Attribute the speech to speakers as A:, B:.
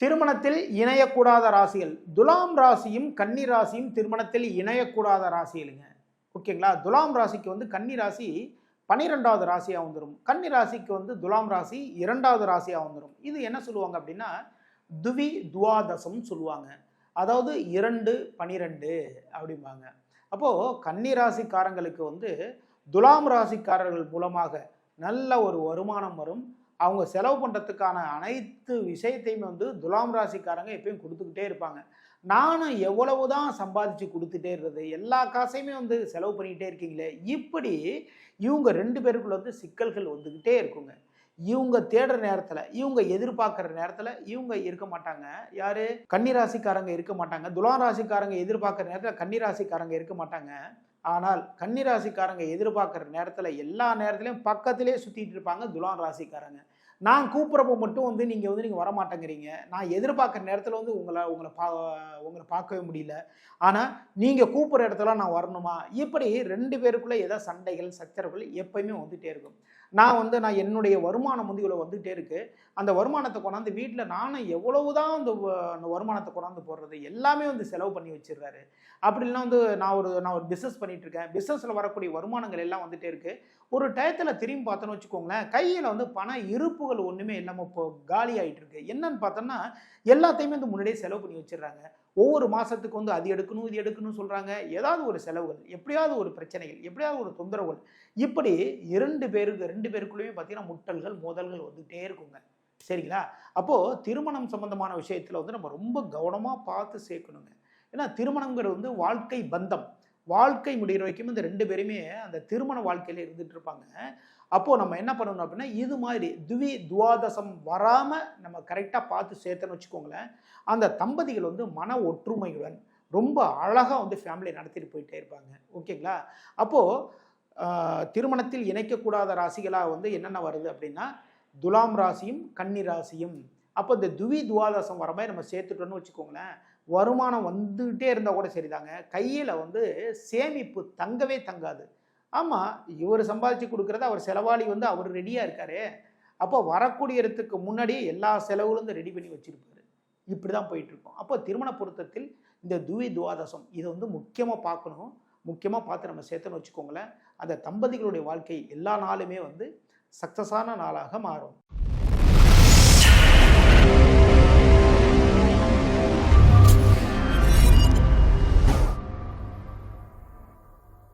A: திருமணத்தில் இணையக்கூடாத ராசிகள். துலாம் ராசியும் கன்னி ராசியும் திருமணத்தில் இணையக்கூடாத ராசிகளுங்க. ஓகேங்களா? துலாம் ராசிக்கு வந்து கன்னி ராசி பன்னிரெண்டாவது ராசியாக வந்துடும் கன்னி ராசிக்கு வந்து துலாம் ராசி இரண்டாவது ராசியாக வந்துடும் இது என்ன சொல்லுவாங்க அப்படின்னா துவி துவாதசம் சொல்லுவாங்க. அதாவது இரண்டு பனிரெண்டு அப்படிம்பாங்க. அப்போது கன்னி ராசிக்காரங்களுக்கு வந்து துலாம் ராசிக்காரர்கள் மூலமாக நல்ல ஒரு வருமானம் வரும். அவங்க செலவு பண்ணுறதுக்கான அனைத்து விஷயத்தையுமே வந்து துலாம் ராசிக்காரங்க எப்பயும் கொடுத்துக்கிட்டே இருப்பாங்க. நானும் எவ்வளவு தான் சம்பாதிச்சு கொடுத்துட்டே இருந்தது எல்லா காசையுமே வந்து செலவு பண்ணிக்கிட்டே இருக்கீங்களே இப்படி இவங்க ரெண்டு பேருக்குள்ள வந்து சிக்கல்கள் வந்துக்கிட்டே இருக்குங்க. இவங்க தேடுற நேரத்தில் இவங்க எதிர்பார்க்குற நேரத்தில் இவங்க இருக்க மாட்டாங்க. யார்? கன்னிராசிக்காரங்க இருக்க மாட்டாங்க. துலாம் ராசிக்காரங்க எதிர்பார்க்குற நேரத்தில் கன்னிராசிக்காரங்க இருக்க மாட்டாங்க. ஆனால் கன்னிராசிக்காரங்க எதிர்பார்க்குற நேரத்தில் எல்லா நேரத்துலையும் பக்கத்திலே சுற்றிட்டு இருப்பாங்க துலாம் ராசிக்காரங்க. நான் கூப்பிட்றப்போ மட்டும் வந்து நீங்கள் வந்து நீங்கள் வரமாட்டேங்கிறீங்க. நான் எதிர்பார்க்குற நேரத்தில் வந்து உங்களை உங்களை பா உங்களை பார்க்கவே முடியல. ஆனால் நீங்கள் கூப்பிட்ற இடத்துல நான் வரணுமா? இப்படி ரெண்டு பேருக்குள்ளே ஏதோ சண்டைகள் சச்சரவுகள் எப்பயுமே வந்துகிட்டே இருக்கும். நான் வந்து நான் என்னுடைய வருமானம் வந்து இவ்வளோ வந்துகிட்டே இருக்கு. அந்த வருமானத்தை கொண்டாந்து வீட்டில் நானும் எவ்வளவு தான் அந்த வருமானத்தை கொண்டாந்து போடுறது எல்லாமே வந்து செலவு பண்ணி வச்சிடுறாரு. அப்படி இல்லைனா வந்து நான் ஒரு நான் ஒரு பிஸ்னஸ் பண்ணிட்டு இருக்கேன். பிஸ்னஸில் வரக்கூடிய வருமானங்கள் எல்லாம் வந்துட்டே இருக்கு. ஒரு டயத்தில் திரும்பி பார்த்தோன்னு வச்சுக்கோங்களேன் கையில் வந்து பண இருப்புகள் ஒன்றுமே இல்லாமல் இப்போ காலி ஆகிட்டு இருக்கு. என்னன்னு பார்த்தோன்னா எல்லாத்தையுமே வந்து முன்னாடியே செலவு பண்ணி வச்சிடுறாங்க. ஒவ்வொரு மாதத்துக்கு வந்து அது எடுக்கணும் இது எடுக்கணும்னு சொல்கிறாங்க ஏதாவது ஒரு செலவுகள் எப்படியாவது ஒரு பிரச்சனைகள் எப்படியாவது ஒரு தொந்தரவுகள். இப்படி இரண்டு பேருக்கு ரெண்டு ரெண்டு பேருக்குள்ளேயும் பார்த்தீங்கன்னா முட்டல்கள் மோதல்கள் வந்துகிட்டே இருக்குங்க. சரிங்களா? அப்போது திருமணம் சம்பந்தமான விஷயத்தில் வந்து நம்ம ரொம்ப கவனமாக பார்த்து சேர்க்கணுங்க. ஏன்னா திருமணங்கிறது வந்து வாழ்க்கை பந்தம். வாழ்க்கை முடிகிற வரைக்கும் இந்த ரெண்டு பேருமே அந்த திருமண வாழ்க்கையில் இருந்துட்டு இருப்பாங்க. அப்போது நம்ம என்ன பண்ணணும் அப்படின்னா இது மாதிரி துவி துவாதசம் வராமல் நம்ம கரெக்டாக பார்த்து சேர்த்தோன்னு வச்சுக்கோங்களேன். அந்த தம்பதிகள் வந்து மன ஒற்றுமையுடன் ரொம்ப அழகாக வந்து ஃபேமிலியை நடத்திட்டு போயிட்டே இருப்பாங்க. ஓகேங்களா? அப்போது திருமணத்தில் இணைக்கக்கூடாத ராசிகளாக வந்து என்னென்ன வருது அப்படின்னா துலாம் ராசியும் கன்னி ராசியும். அப்போ இந்த துவி துவாதசம் வர மாதிரி நம்ம சேர்த்துட்டோம்னு வச்சுக்கோங்களேன் வருமானம் வந்துகிட்டே இருந்தால் கூட சரிதாங்க. கையில் வந்து சேமிப்பு தங்கவே தங்காது. ஆமாம் இவர் சம்பாதிச்சு கொடுக்குறத அவர் செலவாளி வந்து அவர் ரெடியாக இருக்காரு. அப்போ வரக்கூடியறதுக்கு முன்னாடியே எல்லா செலவுகளும் ரெடி பண்ணி வச்சுருப்பாரு. இப்படி தான் போயிட்டுருக்கோம் அப்போ திருமண பொருத்தத்தில் இந்த துவி துவாதசம் இதை வந்து முக்கியமாக பார்க்கணும். முக்கியமாக பார்த்து நம்ம சேர்த்துன்னு வச்சுக்கோங்களேன் அந்த தம்பதிகளுடைய வாழ்க்கை எல்லா நாளுமே வந்து சக்ஸஸான நாளாக மாறும்.